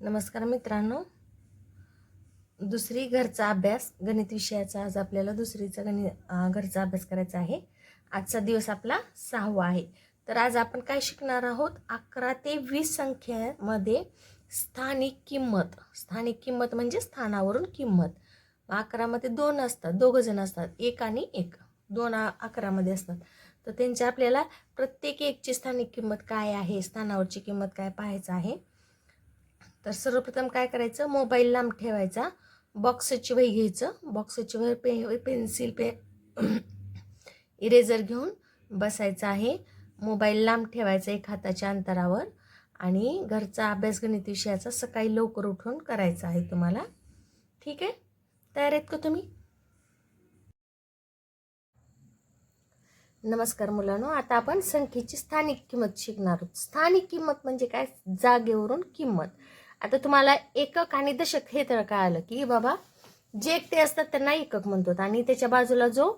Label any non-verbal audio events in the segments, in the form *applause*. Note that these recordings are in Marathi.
नमस्कार मित्रांनो. दुसरी घरचा अभ्यास गणित विषयाचा आज आपल्याला दुसरीचा गणित घरचा अभ्यास करायचा आहे. आजचा दिवस आपला सहावा आहे. तर आज आपण काय शिकणार आहोत? अकरा ते वीस संख्येमध्ये स्थानिक किंमत. स्थानिक किंमत म्हणजे स्थानावरून किंमत. अकरामध्ये दोन असतात दोघं जण असतात एक आणि एक. दोन अकरामध्ये असतात. तर त्यांच्या आपल्याला प्रत्येक एकची स्थानिक किंमत काय आहे? स्थानावरची किंमत काय पाहायचं आहे? तर सर्वप्रथम काय करायचं? मोबाईल लांब ठेवायचा. बॉक्सची वही घ्यायचं. बॉक्सची वही पे पेन्सिल पे *clears throat* इरेझर घेऊन बसायचं आहे. मोबाईल लांब ठेवायचा एक हाताच्या अंतरावर आणि घरचा अभ्यास गणित विषयाचा सकाळी लवकर उठून करायचा आहे तुम्हाला. ठीक आहे? तयार आहेत का तुम्ही? नमस्कार मुलांनो आता आपण संख्येची स्थानिक किंमत शिकणार आहोत. स्थानिक किंमत म्हणजे काय? जागेवरून किंमत. आता तुम्हाला एकक आणि दशक हे तर कळालं की बाबा जे एकटे असतात त्यांना एकक म्हणतो. आणि त्याच्या बाजूला जो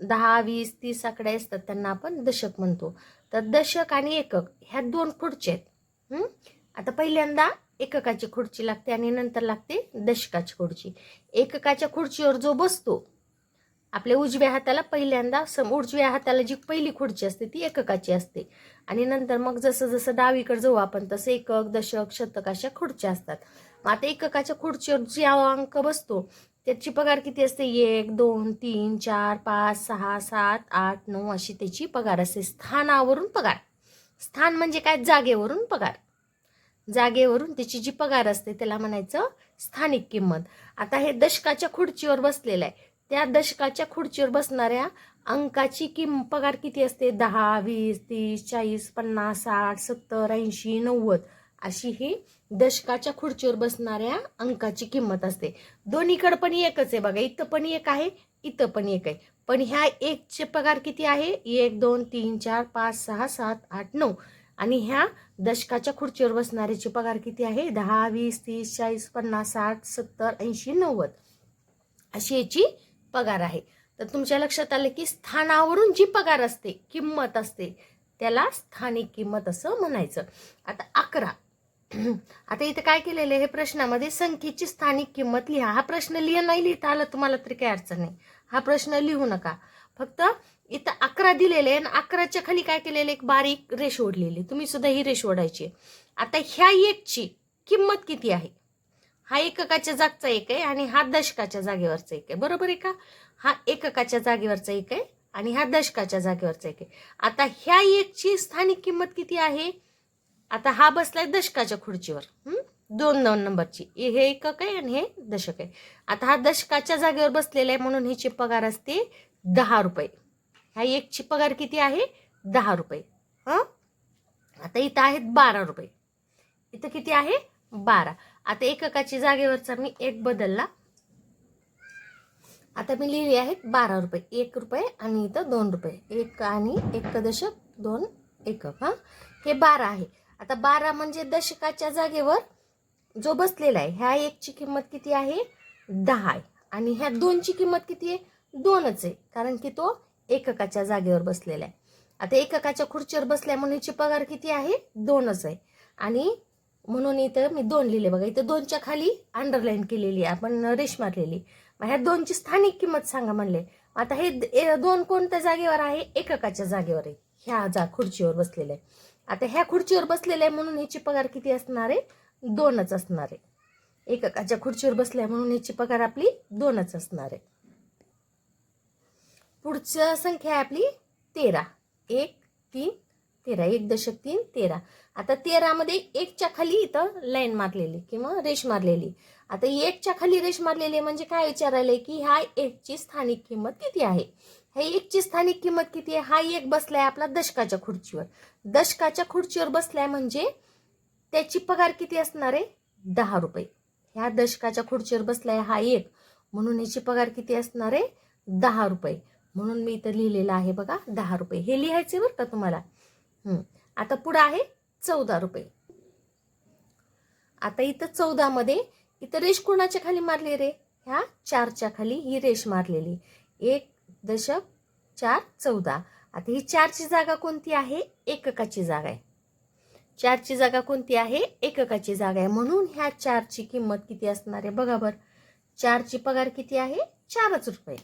दहा वीस तीस आकडे असतात त्यांना आपण दशक म्हणतो. तर दशक आणि एकक ह्या दोन खुर्चे आहेत. आता पहिल्यांदा एककाची खुर्ची लागते आणि नंतर लागते दशकाची खुर्ची. एककाच्या खुर्चीवर जो बसतो आपल्या उजव्या हाताला पहिल्यांदा सम उजव्या हाताला जी पहिली खुर्ची असते ती एककाची असते. आणि नंतर मग जसं जसं डावीकडे जाऊ आपण तसं एकक दशक शतक अशा खुर्च्या असतात. मग आता एककाच्या खुर्चीवर जी अंक बसतो. त्याची पगार किती असते? एक दोन तीन चार पाच सहा सात आठ नऊ अशी त्याची पगार असते. स्थानावरून पगार. स्थान म्हणजे काय? जागेवरून पगार. जागेवरून त्याची जी पगार असते त्याला म्हणायचं स्थानिक किंमत. आता हे दशकाच्या खुर्चीवर बसलेलं आहे. त्या दशकाच्या खुर्चीवर बसणाऱ्या अंकाची किम पगार किती असते? दहा वीस तीस चाळीस पन्नास साठ सत्तर ऐंशी नव्वद अशी ही दशकाच्या खुर्चीवर बसणाऱ्या अंकाची किंमत असते. दोन्हीकडे पण एकच आहे बघा. इथं पण एक आहे इथं पण एक आहे. पण ह्या एकचे पगार किती आहे? एक दोन तीन चार पाच सहा सात आठ नऊ. आणि ह्या दशकाच्या खुर्चीवर बसणाऱ्याचे पगार किती आहे? दहा वीस तीस चाळीस पन्नास साठ सत्तर ऐंशी नव्वद अशी याची पगार आहे. तर तुमच्या लक्षात आलं की स्थानावरून जी पगार असते किंमत असते त्याला स्थानिक किंमत असं म्हणायचं. आता अकरा. *clears throat* आता इथं काय केलेलं आहे? हे प्रश्नामध्ये संख्येची स्थानिक किंमत लिहा. हा प्रश्न लिहा नाही लिहिता आला तुम्हाला तरी काही अडचण नाही. हा प्रश्न लिहू नका. फक्त इथं अकरा दिलेले आहे आणि अकराच्या खाली काय केलेलं? एक बारीक रेष ओढलेली. तुम्ही सुद्धा ही रेष ओढायची आता ह्या एकची किंमत किती आहे? हा एककाच्या जागचा एक आहे आणि हा दशकाच्या जागेवरचा एक आहे. बरोबर आहे का? हा एककाच्या जागेवरचा एक आहे आणि हा दशकाच्या जागेवरचा एक आहे. आता ह्या एकची स्थानिक किंमत किती आहे? आता हा बसलाय दशकाच्या खुर्चीवर. दोन दोन नंबरची. हे एकक आहे आणि हे दशक आहे. आता हा दशकाच्या जागेवर बसलेला आहे म्हणून हिची पगार असते दहा रुपये. ह्या एकची पगार किती आहे? दहा रुपये. हं? आता इथं आहेत बारा रुपये. इथं किती आहे? बारा. आता एककाची जागेवरचा मी एक बदलला. आता मी लिहिली आहेत बारा रुपये. एक रुपये आणि इथं दोन रुपये. एक आणि एक दशक दोन एकक हां? हे बारा आहे. आता बारा म्हणजे दशकाच्या जागेवर जो बसलेला आहे ह्या एकची किंमत किती आहे? दहा आहे. आणि ह्या दोनची किंमत किती आहे? दोनच आहे. कारण की तो एककाच्या जागेवर बसलेला आहे. आता एककाच्या खुर्चीवर बसल्यामुळे हिची पगार किती आहे? दोनच आहे. आणि म्हणून इथं मी दोन लिहिले बघा. इथं दोनच्या खाली अंडरलाईन केलेली आहे. आपण रेश मारलेली मग ह्या दोनची स्थानिक किंमत सांगा म्हणले. आता हे दोन कोणत्या जागेवर आहे? एककाच्या जागेवर आहे. ह्या जा खुर्चीवर बसलेले आहे. आता ह्या खुर्चीवर बसलेले आहे म्हणून ह्याची पगार किती असणार आहे? दोनच असणार आहे. एककाच्या खुर्चीवर बसल्या म्हणून ह्याची पगार आपली दोनच असणार आहे. पुढच्या संख्या आहे आपली तेरा. एक तीन तेरा एक दशक तीन तेरा. आता तेरामध्ये एकच्या खाली इथं लाईन मारलेली किंवा रेष मारलेली. आता एकच्या खाली रेष मारलेली आहे म्हणजे काय विचारायलंय की ह्या एकची स्थानिक किंमत किती आहे? ह्या एकची स्थानिक किंमत किती आहे? हा एक बसलाय आपला दशकाच्या खुर्चीवर. दशकाच्या खुर्चीवर बसलाय म्हणजे त्याची पगार किती असणार आहे? दहा रुपये. ह्या दशकाच्या खुर्चीवर बसलाय हा एक. म्हणून याची पगार किती असणार आहे? दहा रुपये. म्हणून मी इथं लिहिलेलं आहे बघा दहा रुपये. हे लिहायचे बरं का तुम्हाला? आता पुढं आहे चौदा रुपये. आता इथं चौदामध्ये इथं रेष कोणाच्या खाली मारली रे? ह्या चारच्या खाली ही रेष मारलेली. एक दशक चार चौदा. आता ही चारची जागा कोणती आहे? एककाची जागा आहे. चारची जागा कोणती आहे? एककाची जागा आहे. म्हणून ह्या चारची किंमत किती असणार आहे? बघा बरं. चारची पगार किती आहे? चारच रुपये.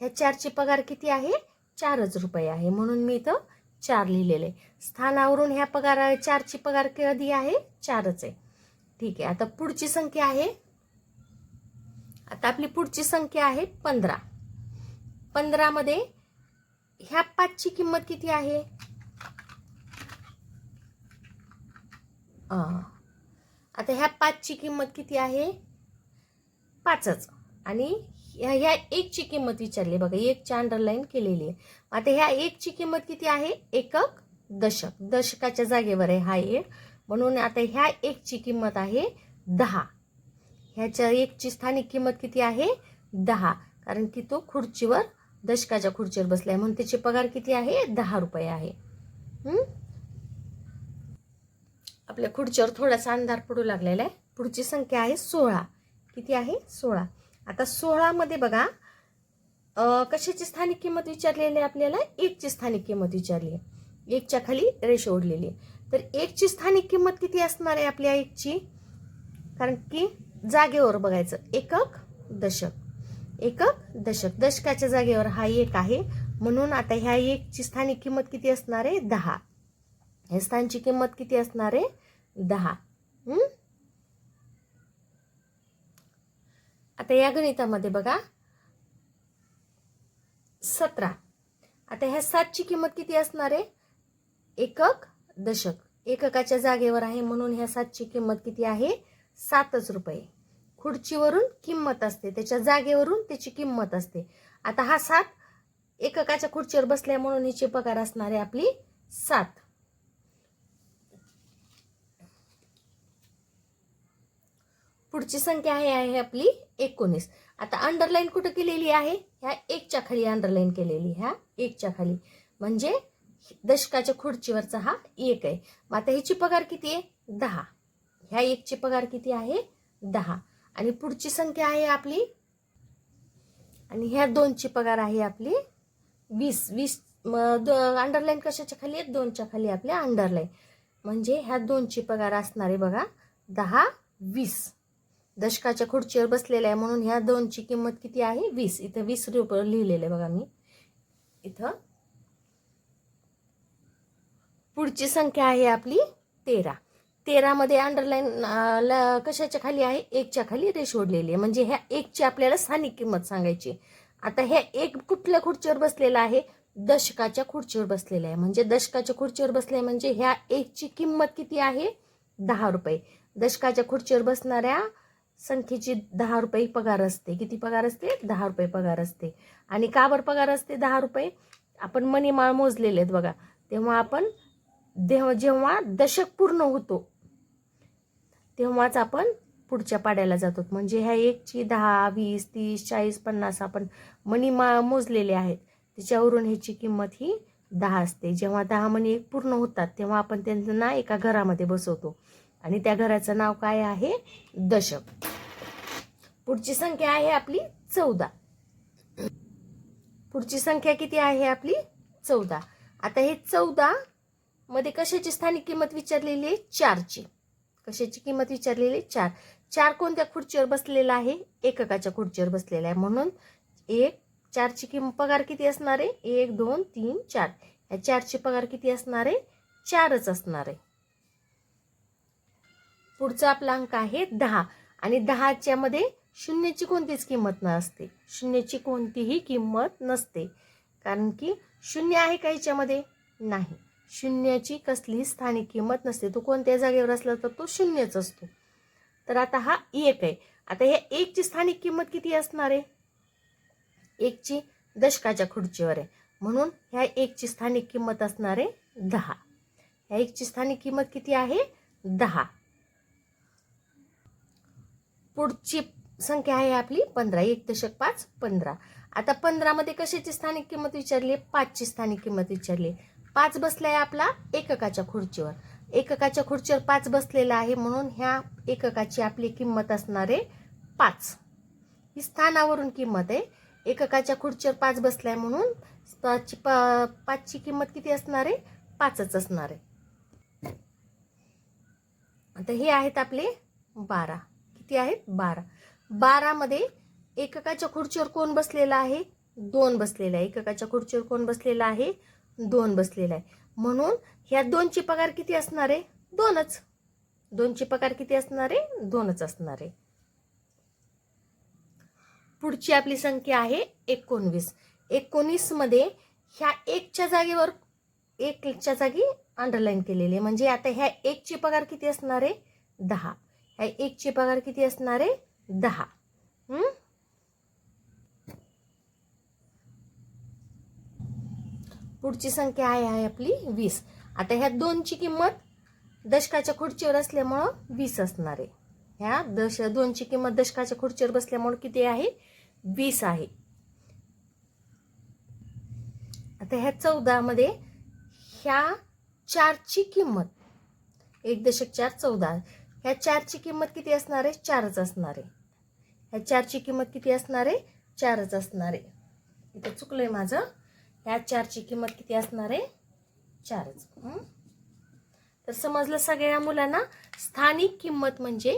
ह्या चारची पगार किती आहे? चारच रुपये आहे. म्हणून मी इथं चार लिहिलेलं. आहे स्थानावरून ह्या पगार चारची पगार कधी आहे? चारच आहे. ठीक आहे. आता पुढची संख्या आहे. आता आपली पुढची संख्या आहे पंधरा. पंधरामध्ये ह्या पाचची किंमत किती आहे? आता ह्या पाचची किंमत किती आहे? पाचच. आणि ह्या ह्या एकची किंमत विचारली. बघा एकची अंडरलाईन केलेली आहे. आता ह्या एकची किंमत किती आहे? एकक दशक. दशकाच्या जागेवर आहे हा एक. म्हणून आता ह्या एकची किंमत आहे दहा. ह्याच्या एकची स्थानिक किंमत किती आहे? दहा. कारण की तो खुर्चीवर दशकाच्या खुर्चीवर बसलाय. म्हणून त्याची पगार किती आहे? दहा रुपये आहे. आपल्या खुर्चीवर थोडासा अंधार पडू लागलेला आहे. पुढची संख्या आहे सोळा. किती आहे? सोळा. आता सोळामध्ये बघा. कशाची स्थानिक किंमत विचारलेली आहे आपल्याला? एकची स्थानिक किंमत विचारली आहे. एकच्या खाली रेष ओढलेली आहे. तर एकची स्थानिक किंमत किती असणार आहे आपल्या एकची? कारण की जागेवर बघायचं एकक दशक. एकक दशक. दशकाच्या जागेवर हा एक आहे. म्हणून आता ह्या एकची स्थानिक किंमत किती असणार आहे? दहा. ह्या स्थानची किंमत किती असणार आहे? दहा. आता या गणितामध्ये बघा. सतरा. आता ह्या सातची किंमत किती असणार आहे? एकक दशक. एककाच्या जागेवर आहे म्हणून ह्या सातची किंमत किती आहे? सातच रुपये. खुर्चीवरून किंमत असते. त्याच्या जागेवरून त्याची किंमत असते. आता हा सात एककाच्या खुर्चीवर बसल्या म्हणून हिचे पगार असणार आहे आपली सात. पुढची संख्या आहे आहे आपली एकोणीस. आता अंडरलाईन कुठं केलेली आहे? ह्या एकच्या खाली अंडरलाईन केलेली ह्या एकच्या खाली. म्हणजे दशकाच्या खुर्चीवरचा हा एक आहे. मग आता ह्याची पगार किती आहे? दहा. ह्या एकची पगार किती आहे? दहा. आणि पुढची संख्या आहे आपली? आणि ह्या दोनची पगार आहे आपली वीस. वीस अंडरलाईन कशाच्या खाली आहे दोनच्या खाली आपल्या अंडरलाईन म्हणजे ह्या दोनची पगार असणारे बघा दहा वीस. दशकाच्या खुर्चीवर बसलेल्या आहे म्हणून ह्या दोनची किंमत किती आहे? वीस. इथं वीस रुपये लिहिलेलं आहे बघा मी. इथं पुढची संख्या आहे आपली तेरा. तेरामध्ये अंडरलाईन कशाच्या खाली आहे? एकच्या खाली रेष ओढलेली आहे. म्हणजे ह्या एकची आपल्याला स्थानिक किंमत सांगायची आता ह्या एक कुठल्या खुर्चीवर बसलेला आहे? दशकाच्या खुर्चीवर बसलेला आहे. म्हणजे दशकाच्या खुर्चीवर बसले म्हणजे ह्या एकची किंमत किती आहे? दहा रुपये. दशकाच्या खुर्चीवर बसणाऱ्या संख्येची दहा रुपये पगार असते. किती पगार असते? दहा रुपये पगार असते. आणि काबर पगार असते? दहा रुपये. आपण मनीमाळ मोजलेले आहेत बघा. तेव्हा आपण देव जेव्हा दशक पूर्ण होतो तेव्हाच आपण पुढच्या पाड्याला जातो. म्हणजे ह्या एकची दहा वीस तीस चाळीस पन्नास आपण मनी मा मोजलेले आहेत. त्याच्यावरून ह्याची किंमत ही दहा असते. जेव्हा दहा मणी पूर्ण होतात तेव्हा आपण त्यांना एका घरामध्ये बसवतो. आणि त्या घराचं नाव काय आहे? दशक. पुढची संख्या आहे आपली चौदा. पुढची संख्या किती आहे आपली? चौदा. आता हे चौदा मध्ये कशाची स्थानिक किंमत विचारलेली आहे? चारची. कशाची किंमत विचारलेली आहे? चार. चार कोणत्या खुर्चीवर बसलेला आहे? एककाच्या खुर्चीवर बसलेला आहे. म्हणून एक चारची किंमत पगार किती असणार आहे? एक दोन तीन चार. या चारची पगार किती असणार आहे? चारच असणार आहे. पुढचा आपला अंक आहे दहा. आणि दहाच्या मध्ये शून्याची कोणतीच किंमत नसते. शून्याची कोणतीही किंमत नसते. कारण की शून्य आहे का याच्यामध्ये? नाही. शून्याची कसलीही स्थानिक किंमत नसते. तो कोणत्या जागेवर असला तर तो शून्यच असतो. तर आता हा एक आहे. आता ह्या एकची स्थानिक किंमत किती असणार आहे? एकची दशकाच्या खुर्चीवर आहे. म्हणून ह्या एकची स्थानिक किंमत असणार आहे दहा. ह्या एकची स्थानिक किंमत किती आहे? दहा. पुढची संख्या आहे आपली पंधरा एक दशक पाच पंधरा. आता पंधरामध्ये कशाची स्थानिक किंमत विचारली? पाचची स्थानिक किंमत विचारली. पाच बसलाय आपला एककाच्या खुर्चीवर. एककाच्या खुर्चीवर पाच बसलेला आहे म्हणून ह्या एककाची आपली किंमत असणार आहे पाच. ही स्थानावरून किंमत आहे. एककाच्या खुर्चीवर पाच बसलाय म्हणून पाचची प पाचची किंमत किती असणार आहे? पाचच असणार आहे. आता हे आहेत आपले बारा. किती आहेत? बारा. बारामध्ये एककाच्या खुर्चीवर कोण बसलेला आहे? दोन बसलेला आहे. एककाच्या खुर्चीवर कोण बसलेला आहे? दोन बसलेला आहे. म्हणून ह्या दोनची पगार किती असणार आहे? दोनच. दोनची पगार किती असणार आहे? दोनच असणार आहे. पुढची आपली संख्या आहे एकोणवीस. एकोणीसमध्ये ह्या एकच्या जागेवर एकच्या जागी अंडरलाईन केलेली आहे. म्हणजे आता ह्या एकची पगार किती असणार आहे? दहा. एकचे पगार किती असणार आहे? दहा. हम्म? पुढची संख्या आहे आहे आपली वीस. आता ह्या दोनची किंमत दशकाच्या खुर्चीवर असल्यामुळं वीस असणार आहे. ह्या दश दोनची किंमत दशकाच्या खुर्चीवर बसल्यामुळं किती आहे? वीस आहे. आता ह्या चौदामध्ये ह्या चारची किंमत. एक दशक चार चौदा. ह्या चारची किंमत किती असणार आहे? चारच असणार आहे. ह्या चारची किंमत किती असणार आहे? चारच असणार आहे. इथं चुकलं आहे माझं. ह्या चारची किंमत किती असणार आहे? चारच. तर समजलं सगळ्या मुलांना? स्थानिक किंमत म्हणजे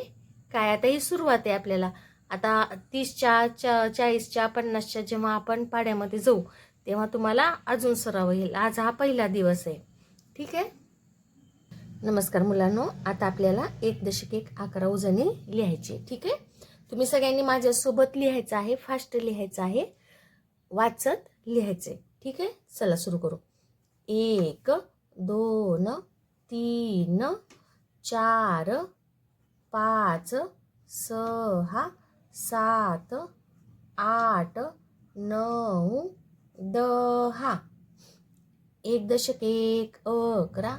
काय? आता ही सुरुवात आहे आपल्याला. आता तीसच्या चा चाळीसच्या पन्नासच्या जेव्हा आपण पाड्यामध्ये जाऊ तेव्हा तुम्हाला अजून सराव येईल. आज हा पहिला दिवस आहे. ठीक आहे? नमस्कार मुलांनो आता आपल्याला एक दशक एक अकरा उजनी लिहायची. ठीक आहे? तुम्ही सगळ्यांनी माझ्यासोबत लिहायचं आहे फास्ट लिहायचं आहे. वाचत लिहायचे. ठीक आहे? चला सुरू करू. एक दोन तीन चार पाच सहा सात आठ नऊ दहा. एक दशक एक अकरा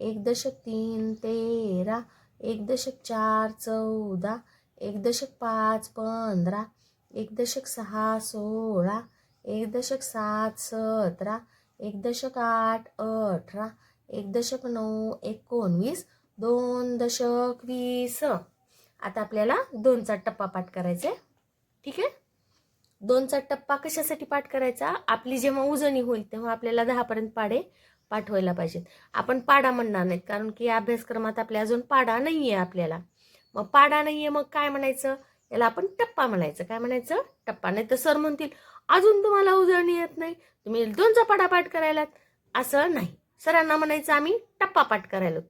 एक दशक तीन तेरा एक दशक चार चौदा एक दशक पाच पंधरा एक दशक सहा सोळा एक दशक सात सतरा एक दशक आठ अठरा एक दशक नऊ एकोणवीस दोन दशक वीस. आता आपल्याला दोनचा टप्पा पाठ करायचा आहे. ठीक आहे? दोनचा टप्पा कशासाठी पाठ करायचा? आपली जेव्हा उजणी होईल तेव्हा आपल्याला दहापर्यंत पाडे पाठवायला पाहिजेत. आपण पाडा म्हणणार नाहीत कारण की या अभ्यासक्रमात आपल्या अजून पाडा नाही आहे आपल्याला. मग पाडा नाही आहे मग काय म्हणायचं? याला आपण टप्पा म्हणायचं. काय म्हणायचं? टप्पा. नाही तर सर म्हणतील अजून तुम्हाला उजळणी येत नाही. तुम्ही दोनचा पाडा पाठ करायलात. असं नाही. सरांना म्हणायचं आम्ही टप्पा पाठ करायलो.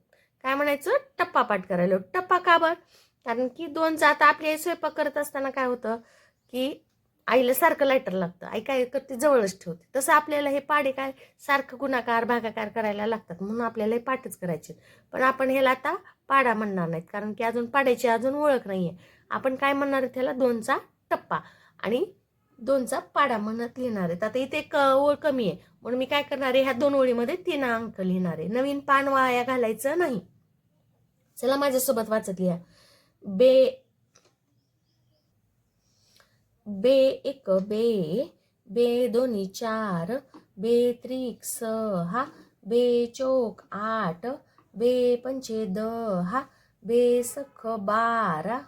काय म्हणायचं? टप्पा पाठ करायला. टप्पा का बर? कारण की दोनचा आता आपली स्वयंपाक करत असताना काय होतं की आईला सारखं लायटर लागतं. आई काय करते? जवळच ठेवते. तसं आपल्याला हे पाडे काय? सारखं गुणाकार भागाकार करायला लागतात. म्हणून आपल्याला हे पाठच करायचे. पण आपण ह्याला आता पाडा म्हणणार नाहीत. कारण की अजून पाड्याची अजून ओळख नाही आहे आपण काय म्हणणार आहे त्याला दोनचा टप्पा. आणि दोनचा पाडा म्हणत लिहिणार आहेत. आता इथे एक ओळ कमी आहे. म्हणून मी काय करणार आहे? ह्या दोन ओळीमध्ये तीन अंक लिहिणार आहे. नवीन पान वाया घालायचं नाही. चला माझ्यासोबत वाचत लिहा. बे बे एक बे बे दोन्ही चार बे त्रिक सहा बे चोक आठ बे पंचे दहा बे सख बारा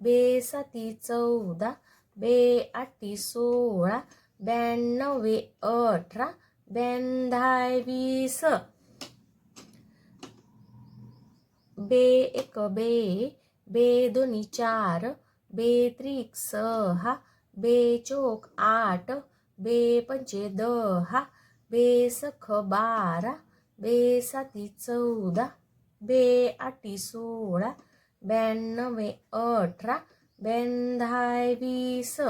बे साती चौदा बे आठी सोळा ब्याण्णवे अठरा ब्याण्णव वीस. बे एक बे बे दोन्ही चार बे त्रिक सहा बे आठ. बेपंचे दहा. बेसख बारा. बेसाती चौदा. बे आठी सोळा. ब्याण्णवे अठरा. ब्याण्णव वीस.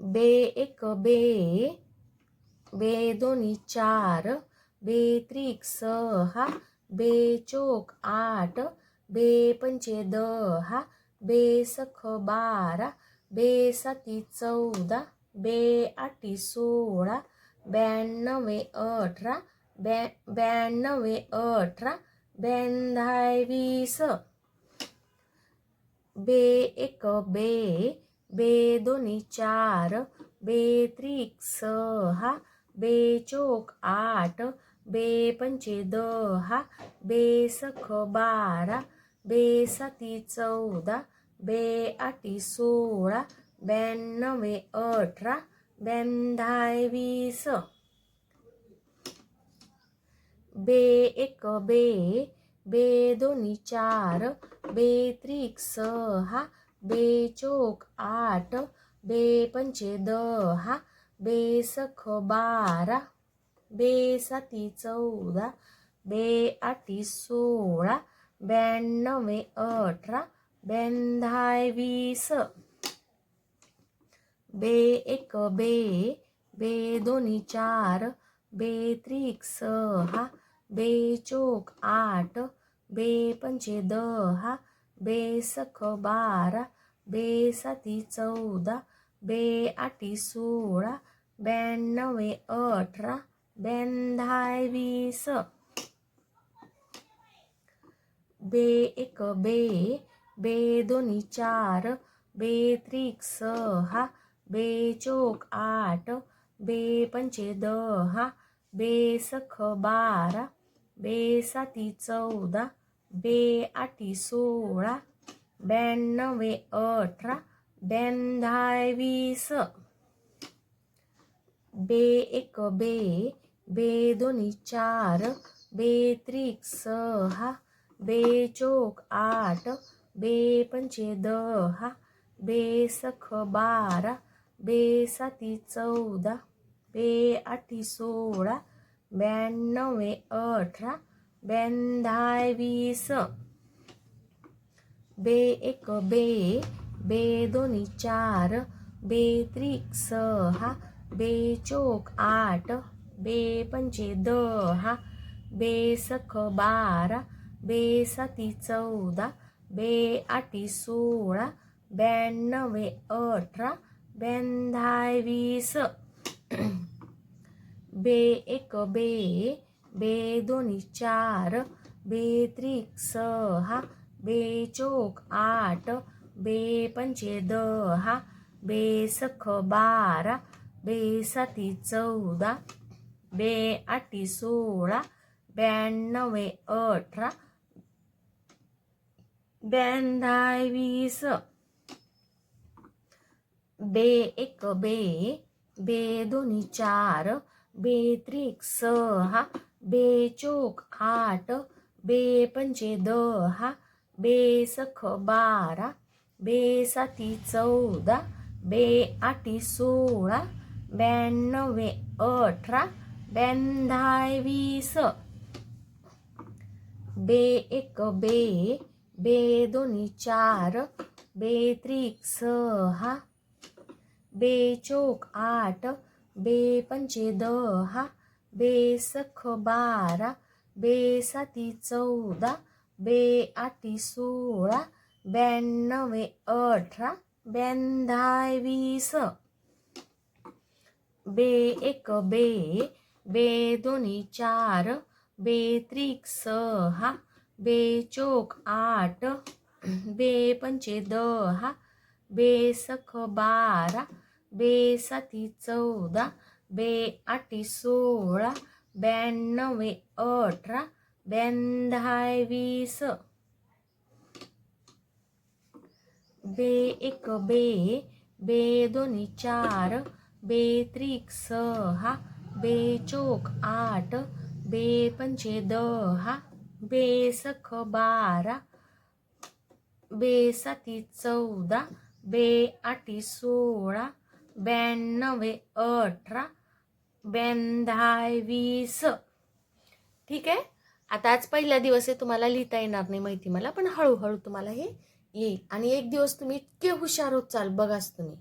बे एक बे. बे दोन्ही चार. बे त्रिक सहा बे चोक आठ. बे पंचे दहा बे सख बारा बे साती चौदा बे आठी सोळा ब्याण्णवे अठरा ब्या ब्याण्णवे अठरा ब्याण्णव वीस. बे एक बे बे दोन्ही चार बे त्रिक सहा बे चोक आठ बे पंचे दहा बे सख बारा बे साती चौदा बे आठी सोळा ब्याण्णवे अठरा ब्याण्णव वीस. बे एक बे बे दोन्ही चार बे त्रिक सहा बे चोक आठ बे पंचे दहा बे सख बारा बे साती चौदा बे आठी सोळा ब्याण्णवे अठरा ब्याण्णव वीस. बे एक बे बे दोन्ही चार बे त्रिक सहा बे चोक आठ बे पंचे दहा बे सख बारा बे साती चौदा बे आठी सोळा ब्याण्णवे अठरा ब्याण्णव वीस. बे एक बे बे दोन्ही चार बे त्रिक सहा बे चोक आठ बे पंचे दहा बे सख बारा बे साती चौदा बे आठी सोळा ब्याण्णवे अठरा ब्याण्णव वीस. बे एक बे बे दोन्ही चार बे त्रिक सहा बे चोक आठ बे पंचे दहा बे सख बारा बे साती चौदा बे आठी सोळा ब्याण्णवे अठरा ब्याण्णव वीस. बे एक बे बे दोन्ही चार बे त्रिक सहा बे चोक आठ बे पंचे दहा बे सख बारा बेसाती चौदा बे आठी सोळा ब्याण्णवे अठरा ब्याण्णव वीस. *clears throat* बे एक बे बे दोन्ही चार बे त्रिक सहा बे चोक आठ बे पंचे दहा बे सख बारा बे साती चौदा बे आठी सोळा ब्याण्णवे अठरा ब्याण्णव वीस बे एक बे बे दोन्ही चार बे त्रिक सहा बे चोक आठ बे पंचे दहा बे सख बारा बे साती चौदा बे आठी सोळा ब्याण्णवे अठरा ब्याण्णव वीस बे एक बे बे दोन्ही चार बे त्रिक सहा बे चोक आठ बे पंचे दहा बे सख बारा बे साती चौदा बे आठी सोळा ब्याण्णवे अठरा ब्याण्णव वीस बे एक बे बे दोन्ही चार बे त्रिक सहा बे चोक आठ बे पंचे दहा बे सख बारा बे साती चौदा बे आठी सोळा ब्याण्णवे अठरा ब्याण्णव वीस. बे एक बे बे दोन्ही चार बे त्रिक सहा बे चोक आठ बे पंचे दहा बेसख बारा बेसाती चौदा बे आठी सोळा ब्याण्णवे अठरा ब्याण्णव वीस. ठीक आहे? आता आज पहिला दिवस आहे तुम्हाला लिहिता येणार नाही माहिती मला पण हळूहळू तुम्हाला हे येईल. आणि एक दिवस तुम्ही इतके हुशार होत चाल बघाच तुम्ही.